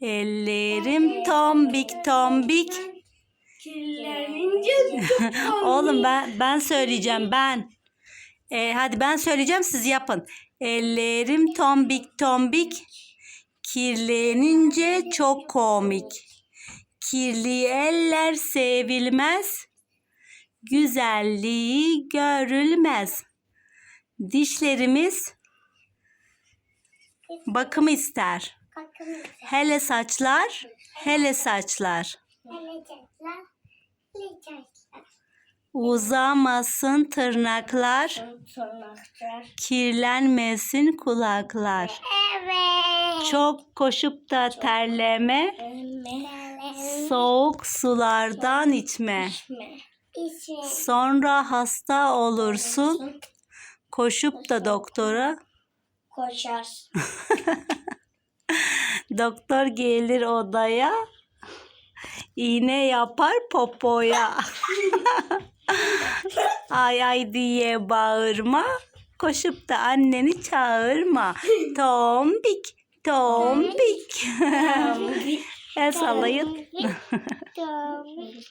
Ellerim tombik tombik. Oğlum ben ben söyleyeceğim ben. Ee, hadi ben söyleyeceğim siz yapın. Ellerim tombik tombik. Kirlenince çok komik. Kirli eller sevilmez. Güzelliği görülmez. Dişlerimiz bakım ister. Hele saçlar, hele saçlar. Uzamasın tırnaklar, Tırnaklar. kirlenmesin kulaklar. Evet. Çok koşup da terleme, soğuk sulardan içme. İçme. Sonra hasta olursun, koşup da doktora. Koşar. Doktor gelir odaya, iğne yapar popoya. ay ay diye bağırma, koşup da anneni çağırma. Tombik, tombik. El sallayın. Tombik.